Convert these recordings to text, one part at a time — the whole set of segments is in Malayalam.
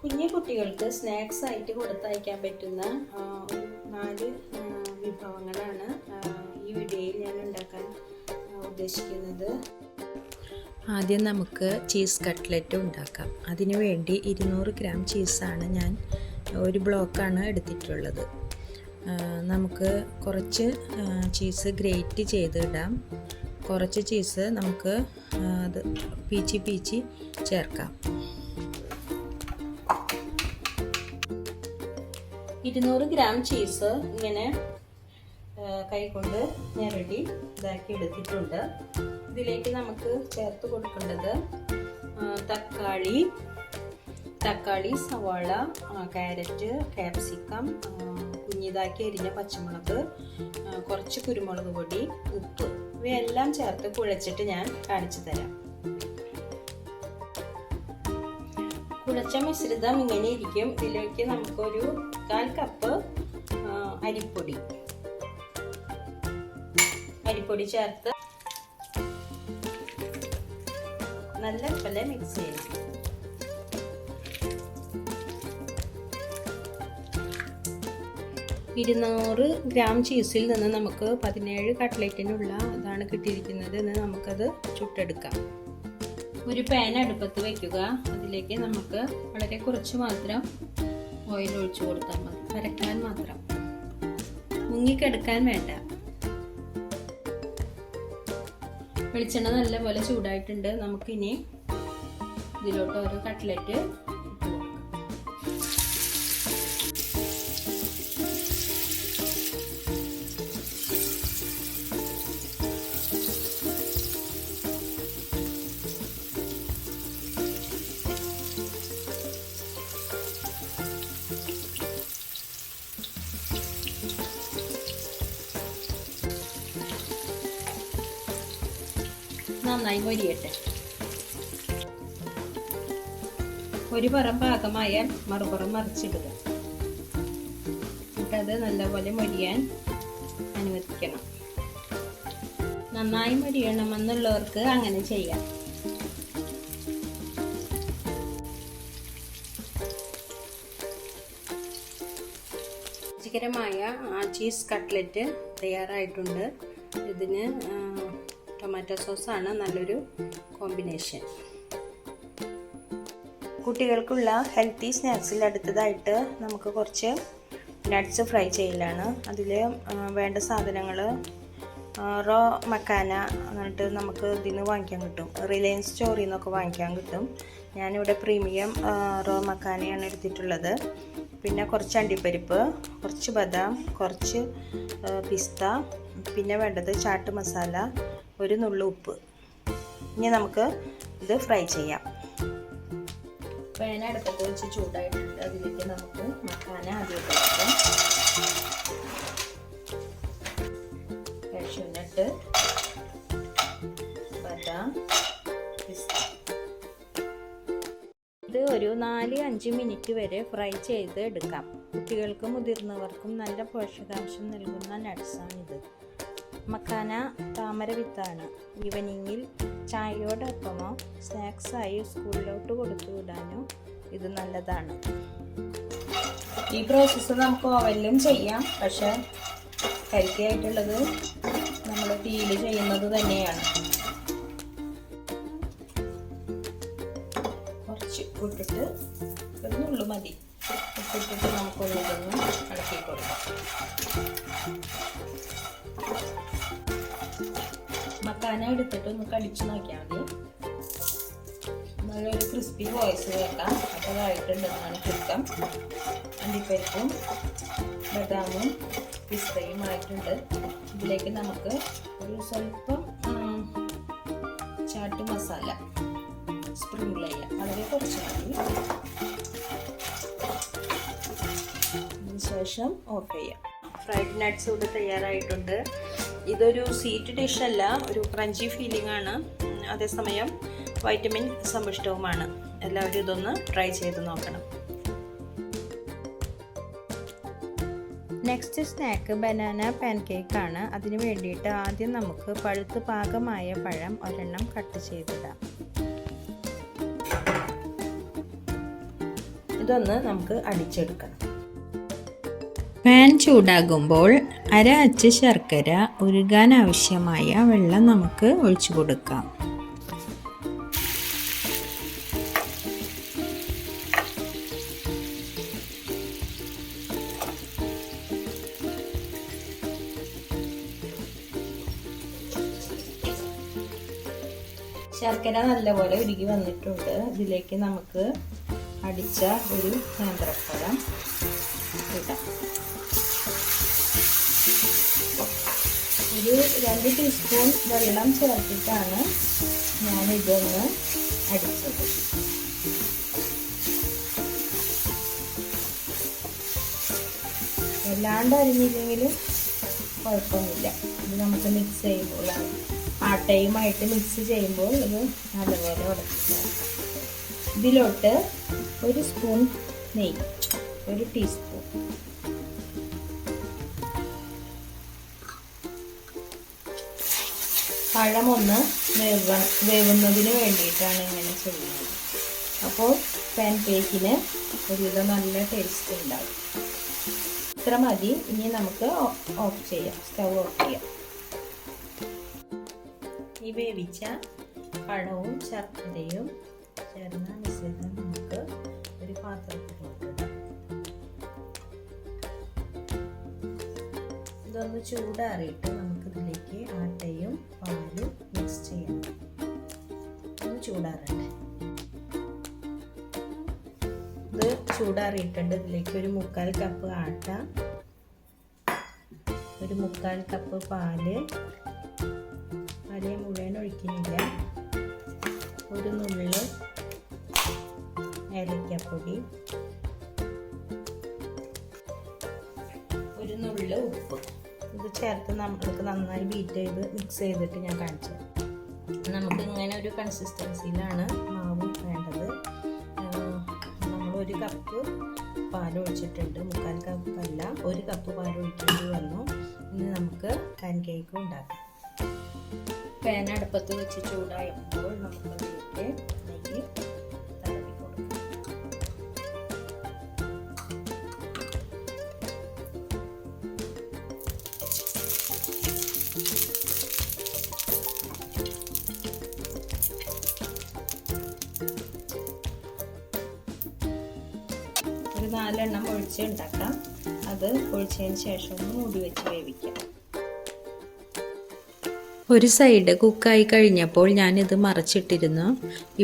കുഞ്ഞു കുട്ടികൾക്ക് സ്നാക്സ് ആയിട്ട് കൊടുത്തയക്കാൻ പറ്റുന്ന നാല് വിഭവങ്ങളാണ് ഈ വീഡിയോയിൽ ഞാൻ ഉണ്ടാക്കാൻ ഉദ്ദേശിക്കുന്നത്. ആദ്യം നമുക്ക് ചീസ് കട്ട്ലറ്റ് ഉണ്ടാക്കാം. അതിനു വേണ്ടി ഇരുന്നൂറ് ഗ്രാം ചീസാണ് ഞാൻ ഒരു ബ്ലോക്കാണ് എടുത്തിട്ടുള്ളത്. നമുക്ക് കുറച്ച് ചീസ് ഗ്രേറ്റ് ചെയ്ത് ഇടാം കുറച്ച് ചീസ് നമുക്ക് അത് പീച്ചി പീച്ചി ചേർക്കാം. ഇരുന്നൂറ് ഗ്രാം ചീസ് ഇങ്ങനെ കൈ കൊണ്ട് ഞെരടി ഇതാക്കി എടുത്തിട്ടുണ്ട്. ഇതിലേക്ക് നമുക്ക് ചേർത്ത് കൊടുക്കേണ്ടത് തക്കാളി തക്കാളി സവാള ക്യാരറ്റ് ക്യാപ്സിക്കം കുഞ്ഞിതാക്കി അരിഞ്ഞ പച്ചമുളക് കുറച്ച് കുരുമുളക് പൊടി ഉപ്പ് ഇവയെല്ലാം ചേർത്ത് കുഴച്ചിട്ട് ഞാൻ കാണിച്ചു തരാം. കുഴച്ച മിശ്രിതം ഇങ്ങനെ ഇരിക്കും. ഇതിലേക്ക് നമുക്കൊരു കാൽ കപ്പ് അരിപ്പൊടി. അരിപ്പൊടി ചേർത്ത് നല്ല പോലെ മിക്സ് ചെയ്യണം ഇരുന്നൂറ് ഗ്രാം ചീസിൽ നിന്ന് നമുക്ക് പതിനേഴ് കട്ട്ലറ്റിനുള്ള ഇതാണ് കിട്ടിയിരിക്കുന്നത്. എന്ന് നമുക്കത് ചുട്ടെടുക്കാം. ഒരു പാൻ അടുപ്പത്ത് വയ്ക്കുക അതിലേക്ക് നമുക്ക് വളരെ കുറച്ച് മാത്രം ഓയിൽ ഒഴിച്ചു കൊടുത്താൽ മതി. പരക്കാൻ മാത്രം. മുങ്ങിക്കെടുക്കാൻ വേണ്ട. വെളിച്ചെണ്ണ നല്ലപോലെ ചൂടായിട്ടുണ്ട്. നമുക്കിനി ഇതിലോട്ട് ഓരോ കട്ട്ലറ്റ് നന്നായി മൊരിയട്ടെ. ഒരു പുറം പാകമായാൽ മറുപുറം മറിച്ചിടുക. എന്നിട്ടത് നല്ലപോലെ മൊരിയാൻ അനുവദിക്കണം. നന്നായി മൊരിയണമെന്നുള്ളവർക്ക് അങ്ങനെ ചെയ്യാം. രുചികരമായ ആ ചീസ് കട്ട്ലറ്റ് തയ്യാറായിട്ടുണ്ട്. ഇതിന് ടൊമാറ്റോ സോസാണ് നല്ലൊരു കോമ്പിനേഷൻ. കുട്ടികൾക്കുള്ള ഹെൽത്തി സ്നാക്സിൽ അടുത്തതായിട്ട് നമുക്ക് കുറച്ച് നട്ട്സ് ഫ്രൈ ചെയ്യലാണ്. അതിൽ വേണ്ട സാധനങ്ങൾ റോ മക്കാന എന്നിട്ട് നമുക്ക് ഇതിൽ നിന്ന് വാങ്ങിക്കാൻ കിട്ടും. റിലയൻസ് സ്റ്റോറിൽ നിന്നൊക്കെ വാങ്ങിക്കാൻ കിട്ടും. ഞാനിവിടെ പ്രീമിയം റോ മക്കാനയാണ് എടുത്തിട്ടുള്ളത്. പിന്നെ കുറച്ച് അണ്ടിപ്പരിപ്പ് കുറച്ച് ബദാം കുറച്ച് പിസ്ത പിന്നെ വേണ്ടത് ചാട്ട് മസാല ഒരു നുള്ളു ഉപ്പ്. ഇനി നമുക്ക് ഇത് ഫ്രൈ ചെയ്യാം. പാൻ അടുപ്പത്ത് വെച്ച് ചൂടായിട്ടുണ്ട്. അതിലേക്ക് നമുക്ക് മക്കാന ആദ്യം കൊടുക്കാം. കാഷ്യൂനട്ട് ബദാം ഇത് ഒരു നാല് അഞ്ച് മിനിറ്റ് വരെ ഫ്രൈ ചെയ്ത് എടുക്കാം. കുട്ടികൾക്കും മുതിർന്നവർക്കും നല്ല പോഷകാംശം നൽകുന്ന നട്ട്സാണിത്. മക്കാന താമര വിത്താണ് ഈവനിങ്ങിൽ ചായയോടൊപ്പമോ സ്നാക്സായി സ്കൂളിലോട്ട് കൊടുത്തു വിടാനോ ഇത് നല്ലതാണ്. ഈ പ്രോസസ്സ് നമുക്ക് ഓവനിലും ചെയ്യാം. പക്ഷേ കരിക്കായിട്ടുള്ളത് നമ്മൾ തീയിൽ ചെയ്യുന്നത് തന്നെയാണ്. കുറച്ച് കൂട്ടിട്ട് ഒരു മതി. ഉപ്പിട്ടിട്ട് നമുക്കൊന്നിതൊന്ന് ഇളക്കി കൊടുക്കാം മക്കാന എടുത്തിട്ട് ഒന്ന് കടിച്ചു നോക്കിയാൽ മതി നല്ലൊരു ക്രിസ്പി വോയിസ് കേൾക്കാം അപ്പോൾ അതായിട്ടുണ്ടെന്നാണ് ചുരുക്കം അണ്ടിപ്പരിപ്പും ബദാമും പിസ്തയും ആയിട്ടുണ്ട് ഇതിലേക്ക് നമുക്ക് ഒരു സ്വല്പം ചാട്ട് മസാല. സ്പ്രിങ്കിൾ ചെയ്യാം. വളരെ കുറച്ച് മതി. അതിനുശേഷം ഓഫ് ചെയ്യാം. ഫ്രൈഡ് നട്ട്സ് ഇവിടെ തയ്യാറായിട്ടുണ്ട്. ഇതൊരു സ്വീറ്റ് ഡിഷ് അല്ല ഒരു ക്രഞ്ചി ഫീലിംഗ് ആണ്. അതേസമയം വൈറ്റമിൻ സമ്പുഷ്ടവുമാണ്. എല്ലാവരും ഇതൊന്ന് ട്രൈ ചെയ്ത് നോക്കണം. നെക്സ്റ്റ് സ്നാക്ക് ബനാന പാൻകേക്ക് ആണ്. അതിന് വേണ്ടിയിട്ട് ആദ്യം നമുക്ക് പഴുത്ത് പാകമായ പഴം ഒരെണ്ണം കട്ട് ചെയ്തിടാം. ഇതൊന്ന് നമുക്ക് അടിച്ചെടുക്കണം. പാൻ ചൂടാകുമ്പോൾ അര അച്ച് ശർക്കര ഉരുകാൻ ആവശ്യമായ വെള്ളം നമുക്ക് ഒഴിച്ചു കൊടുക്കാം. ശർക്കര നല്ലപോലെ ഉരുകി വന്നിട്ടുണ്ട്. ഇതിലേക്ക് നമുക്ക് അടിച്ച ഒരു നേന്ത്രപ്പഴം ഇടാം. ഒരു രണ്ട് ടീസ്പൂൺ വെള്ളം ചേർത്തിട്ടാണ് ഞാൻ ഇതൊന്ന് അടിച്ചത്. വല്ലാണ്ട് അരിഞ്ഞില്ലെങ്കിലും കുഴപ്പമൊന്നുമില്ല. ഇത് നമുക്ക് മിക്സ് ചെയ്യുമ്പോൾ ആട്ടയുമായിട്ട് മിക്സ് ചെയ്യുമ്പോൾ ഇത് നല്ലപോലെ ഉടക്കുക ഇതിലോട്ട് ഒരു സ്പൂൺ നെയ്യ് ഒരു ടീസ്പൂൺ പഴമൊന്ന് വേവ വേവുന്നതിന് വേണ്ടിയിട്ടാണ് ഇങ്ങനെ ചെയ്യുന്നത്. അപ്പോൾ പാൻ കേക്കിന് ഒരുവിധം നല്ല ടേസ്റ്റ് ഉണ്ടാവും. ഇത്ര മതി. ഇനി നമുക്ക് ഓഫ് ചെയ്യാം. സ്റ്റവ് ഓഫ് ചെയ്യാം. ഈ വേവിച്ച പഴവും ശർക്കരയും ചേർന്ന മിശ്രിതം നമുക്ക് ഒരു പാത്രത്തിൽ ഇതൊന്ന് ചൂടാറിയിട്ട് ചൂടാറിയിട്ടുണ്ട്. ഇതിലേക്ക് ഒരു മുക്കാൽ കപ്പ് ആട്ട. ഒരു മുക്കാൽ കപ്പ് പാൽ. പാൽ മുഴുവൻ ഒഴിക്കുന്നില്ല. ഒരു നുള്ള് ഏലക്കപ്പൊടി. ഒരു നുള്ള് ഉപ്പ്. ഇത് ചേർത്ത് നമ്മൾക്ക് നന്നായി ബീറ്റ് ചെയ്ത് മിക്സ് ചെയ്തിട്ട് ഞാൻ കാണിച്ചു നമുക്ക് ഇങ്ങനെ ഒരു കൺസിസ്റ്റൻസിയിലാണ് കപ്പല്ല ഒരു കപ്പ് പാൽ ഒഴിക്കേണ്ടി വന്നു. ഇനി നമുക്ക് പാൻ കേക്ക് ഉണ്ടാക്കാം. പാൻ അടുപ്പത്ത് വെച്ച് ചൂടായപ്പോൾ നമുക്കതിലേക്ക് നെയ്യ് തടവി കൊടുക്കാം. ഒരു നാലെണ്ണം ഒഴിച്ച് ഉണ്ടാക്കാം. അത് ഒഴിച്ചതിന് ശേഷം ഒന്ന് മൂടി വെച്ച് വേവിക്കാം. ഒരു സൈഡ് കുക്കായി കഴിഞ്ഞപ്പോൾ ഞാനിത് മറച്ചിട്ടിരുന്നു.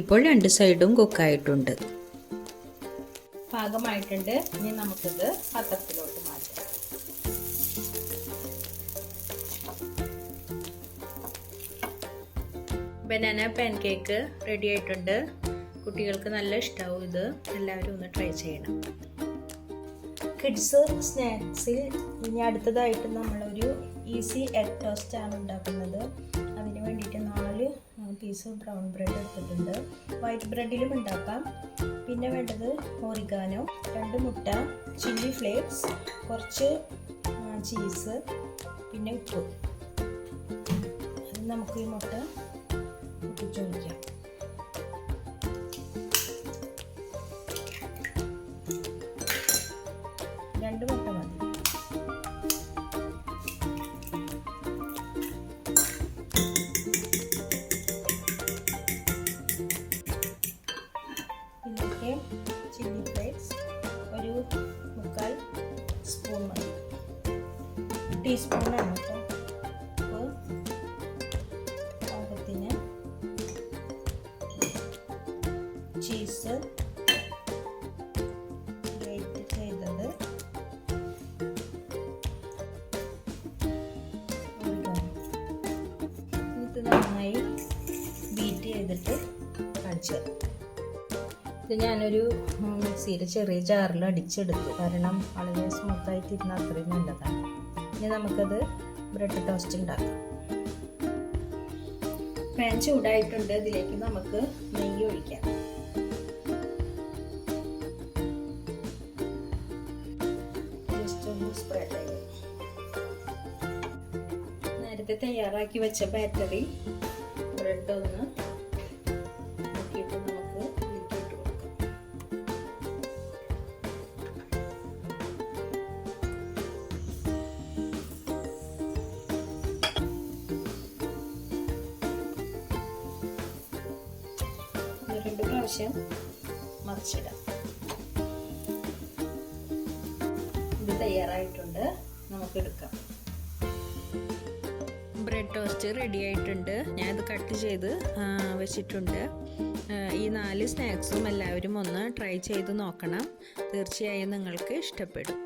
ഇപ്പോൾ രണ്ട് സൈഡും കുക്കായിട്ടുണ്ട് പാകമായിട്ടുണ്ട്. ഇനി നമുക്കിത് പാത്രത്തിലോട്ട് മാറ്റാം. ബനാന പാൻകേക്ക് റെഡി ആയിട്ടുണ്ട്. കുട്ടികൾക്ക് നല്ല ഇഷ്ടമാവും ഇത്. എല്ലാവരും ഒന്ന് ട്രൈ ചെയ്യണം. കിഡ്സ് സ്നാക്സിൽ ഇനി അടുത്തതായിട്ട് നമ്മളൊരു ഈസി എഗ് ടോസ്റ്റ് ആണ് ഉണ്ടാക്കുന്നത്. അതിന് വേണ്ടിയിട്ട് നാല് പീസ് ബ്രൗൺ ബ്രെഡ് എടുത്തിട്ടുണ്ട്. വൈറ്റ് ബ്രെഡിലും ഉണ്ടാക്കാം. പിന്നെ വേണ്ടത് ഓറിഗാനോ രണ്ട് മുട്ട ചില്ലി ഫ്ലേക്സ് കുറച്ച് ചീസ് പിന്നെ ഉപ്പ്. നമുക്ക് ഈ മുട്ട പൊട്ടിച്ച് ഇതിലേക്ക് ചില്ലി ഫ്ലേക്സ് ഒരു മുക്കാൽ സ്പൂൺ മതി. ടീസ്പൂണാണ് കേട്ടോ. അപ്പോൾ പാകത്തിന് ചീസ് നന്നായി ബീറ്റ് ചെയ്തിട്ട് കാണിച്ചു ഇത് ഞാനൊരു മിക്സിയിൽ ചെറിയ ജാറിൽ അടിച്ചെടുത്തു. കാരണം വളരെ സ്മൂത്തായിട്ടിരുന്ന അത്രയും നല്ലതാണ്. ഇനി നമുക്കത് ബ്രെഡ് ടോസ്റ്റ് ഉണ്ടാക്കാം പാൻ ചൂടായിട്ടുണ്ട്. ഇതിലേക്ക് നമുക്ക് നെയ്യ് ഒഴിക്കാം. നേരത്തെ തയ്യാറാക്കി വെച്ച ബാറ്ററി ബ്രെഡ് ഒന്ന് പ്രാവശ്യം മറിച്ചിടാം. ഇത് തയ്യാറായിട്ടുണ്ട്. നമുക്ക് എടുക്കാം ബ്രെഡ് ടോസ്റ്റ് റെഡി ആയിട്ടുണ്ട്. ഞാനത് കട്ട് ചെയ്ത് വെച്ചിട്ടുണ്ട്. ഈ നാല് സ്നാക്സും എല്ലാവരും ഒന്ന് ട്രൈ ചെയ്ത് നോക്കണം. തീർച്ചയായും നിങ്ങൾക്ക് ഇഷ്ടപ്പെടും.